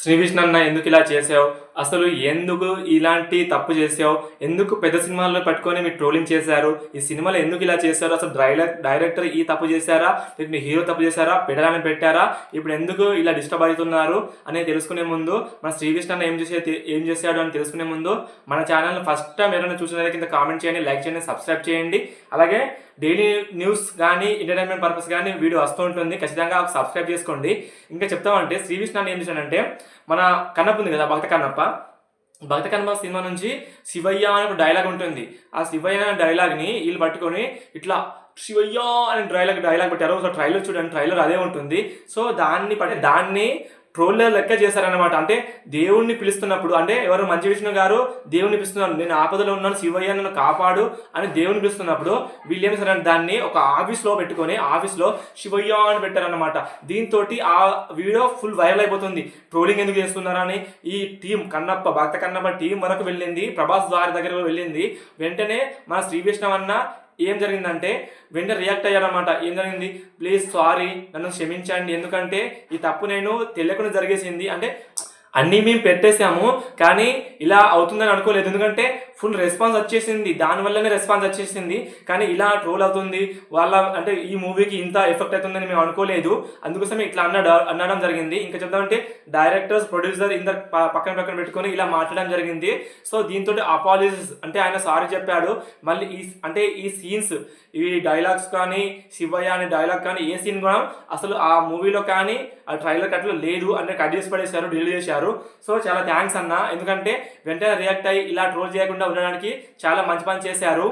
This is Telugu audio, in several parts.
శ్రీవిష్ణు ఎందుకు ఇలా చేసావు? అసలు ఎందుకు ఇలాంటి తప్పు చేసావు? ఎందుకు పెద్ద సినిమాల్లో పట్టుకొని మీరు ట్రోలింగ్ చేశారు? ఈ సినిమాలో ఎందుకు ఇలా చేశారు? అసలు డైరెక్ట్ డైరెక్టర్ ఈ తప్పు చేశారా? మీ హీరో తప్పు చేశారా? పెడాలని పెట్టారా? ఇప్పుడు ఎందుకు ఇలా డిస్టర్బ్ అవుతున్నారు అనేది తెలుసుకునే ముందు మన శ్రీకృష్ణ ఏం చేసే ఏం చేశాడు అని తెలుసుకునే ముందు మన ఛానల్ ఫస్ట్ టైం ఎవరైనా చూసిన కింద కామెంట్ చేయండి లైక్ చేయండి సబ్స్క్రైబ్ చేయండి. అలాగే డైలీ న్యూస్ కానీ ఎంటర్టైన్మెంట్ పర్పస్ కానీ వీడియో వస్తూ ఉంటుంది. ఖచ్చితంగా సబ్స్క్రైబ్ చేసుకోండి. ఇంకా చెప్తామంటే శ్రీకృష్ణ ఏం చేశాడంటే మన కన్నప్ప ఉంది కదా భక్త కన్నప్ప భక్త కన్మ సినిమా నుంచి శివయ్య అనే ఒక డైలాగ్ ఉంటుంది. ఆ శివయ్య అనే డైలాగ్ని వీళ్ళు పట్టుకొని ఇట్లా శివయ్య అనే డైలాగ్ డైలాగ్ పెట్టారు సో ట్రైలర్ చూడండి ట్రైలర్ అదే ఉంటుంది. సో దాన్ని పట్టి దాన్ని ట్రోల్లర్ లెక్క చేశారనమాట అంటే దేవుణ్ణి పిలుస్తున్నప్పుడు అంటే ఎవరు మంచి విష్ణు గారు దేవుణ్ణి పిలుస్తున్నారు నేను ఆపదలో ఉన్నాను శివయ్య నన్ను కాపాడు అని దేవుని పిలుస్తున్నప్పుడు వీళ్ళు ఏం సరే దాన్ని ఒక ఆఫీస్లో పెట్టుకొని ఆఫీస్లో శివయ్య అని పెట్టారనమాట దీంతో ఆ వీడియో ఫుల్ వైరల్ అయిపోతుంది. ట్రోలింగ్ ఎందుకు చేస్తున్నారని ఈ టీం కన్నప్ప భక్త కన్నప్ప టీం వరకు వెళ్ళింది ప్రభాస్ ద్వారా దగ్గర వెళ్ళింది. వెంటనే మన శ్రీ విష్ణు అన్న ఏం జరిగిందంటే వెంటనే రియాక్ట్ అయ్యాడనమాట ఏం జరిగింది? ప్లీజ్ సారీ నన్ను క్షమించండి. ఎందుకంటే ఈ తప్పు నేను తెలియకుండా జరిగేసింది. అంటే అన్నీ మేము పెట్టేశాము కానీ ఇలా అవుతుందని అనుకోలేదు. ఎందుకంటే ఫుల్ రెస్పాన్స్ వచ్చేసింది. దానివల్లనే రెస్పాన్స్ వచ్చేసింది. కానీ ఇలా ట్రోల్ అవుతుంది. వాళ్ళ అంటే ఈ మూవీకి ఇంత ఎఫెక్ట్ అవుతుందని మేము అనుకోలేదు. అందుకోసమే ఇట్లా అన్నాడు అనడం జరిగింది. ఇంకా చెప్దామంటే డైరెక్టర్స్ ప్రొడ్యూసర్ ఇందరు పక్కన పక్కన పెట్టుకొని ఇలా మాట్లాడడం జరిగింది. సో దీంతో అపాలజీస్ అంటే ఆయన సారీ చెప్పాడు. మళ్ళీ ఈ అంటే ఈ సీన్స్ ఈ డైలాగ్స్ కానీ శివయ్య అనే డైలాగ్ కానీ ఏ సీన్ కూడా అసలు ఆ మూవీలో కానీ ఆ ట్రైలర్ కట్లో లేదు అంటే కట్ చేసి పడేశారు డిలీట్ చేశారు. సో చాలా థ్యాంక్స్ అన్న. ఎందుకంటే వెంటనే రియాక్ట్ అయ్యి ఇలా ట్రోల్ చేయకుండా ఉండడానికి చాలా మంచి పని చేశారు.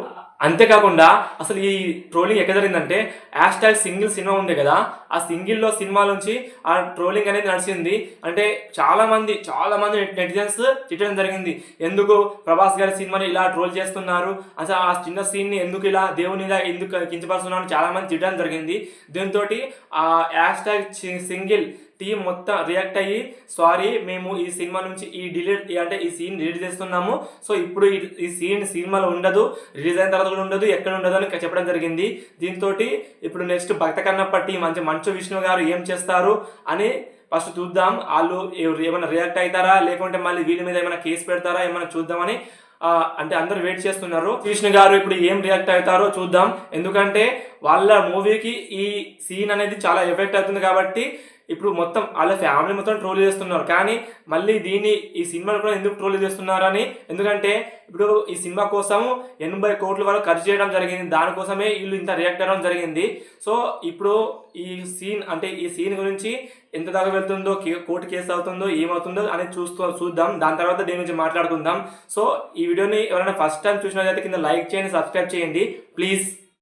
అంతేకాకుండా అసలు ఈ ట్రోలింగ్ ఎక్కడ జరిగిందంటే హ్యాష్ ట్యాగ్ సింగిల్ సినిమా ఉంది కదా ఆ సింగిల్లో సినిమా నుంచి ఆ ట్రోలింగ్ అనేది నడిచింది. అంటే చాలా మంది చాలా మంది నెటిజన్స్ తిట్టడం జరిగింది. ఎందుకు ప్రభాస్ గారి సినిమాని ఇలా ట్రోల్ చేస్తున్నారు? అసలు ఆ చిన్న సీన్ని ఎందుకు ఇలా దేవుని ఇలా ఎందుకు కించపరుస్తున్నారు చాలామంది చాలా మంది తిట్టడం జరిగింది. దీంతో ఆ హ్యాష్ ట్యాగ్ సింగిల్ టీం మొత్తం రియాక్ట్ అయ్యి సారీ మేము ఈ సినిమా నుంచి ఈ డిలీట్ అంటే ఈ సీన్ డిలీట్ చేస్తున్నాము. సో ఇప్పుడు ఈ- సీన్ సినిమాలో ఉండదు రిలీజ్ అయిన తర్వాత కూడా ఉండదు ఎక్కడ ఉండదు అని చెప్పడం జరిగింది. దీంతో ఇప్పుడు నెక్స్ట్ భక్త కన్నప్ప టీం మంచు విష్ణు గారు ఏం చేస్తారు అని ఫస్ట్ చూద్దాం. వాళ్ళు ఏమైనా రియాక్ట్ అవుతారా? లేకుంటే మళ్ళీ వీళ్ళ మీద ఏమైనా కేసు పెడతారా? ఏమైనా చూద్దామని అంటే అందరు వెయిట్ చేస్తున్నారు. విష్ణు గారు ఇప్పుడు ఏం రియాక్ట్ అవుతారో చూద్దాం. ఎందుకంటే వాళ్ళ మూవీకి ఈ సీన్ అనేది చాలా ఎఫెక్ట్ అవుతుంది కాబట్టి ఇప్పుడు మొత్తం వాళ్ళ ఫ్యామిలీ మొత్తం ట్రోల్ చేస్తున్నారు. కానీ మళ్ళీ దీన్ని ఈ సినిమాను కూడా ఎందుకు ట్రోల్ చేస్తున్నారని ఎందుకంటే ఇప్పుడు ఈ సినిమా కోసం ఎనభై కోట్ల వరకు ఖర్చు చేయడం జరిగింది. దానికోసమే వీళ్ళు ఇంత రియాక్ట్ అవ్వడం జరిగింది. సో ఇప్పుడు ఈ సీన్ అంటే ఈ సీన్ గురించి ఎంత దాకా వెళ్తుందో కోర్టు కేసు అవుతుందో ఏమవుతుందో అనేది చూస్తూ చూద్దాం. దాని తర్వాత దీని గురించి మాట్లాడుకుందాం. సో ఈ వీడియోని ఎవరైనా ఫస్ట్ టైం చూసినట్లయితే కింద లైక్ చేయండి సబ్స్క్రైబ్ చేయండి. ప్లీజ్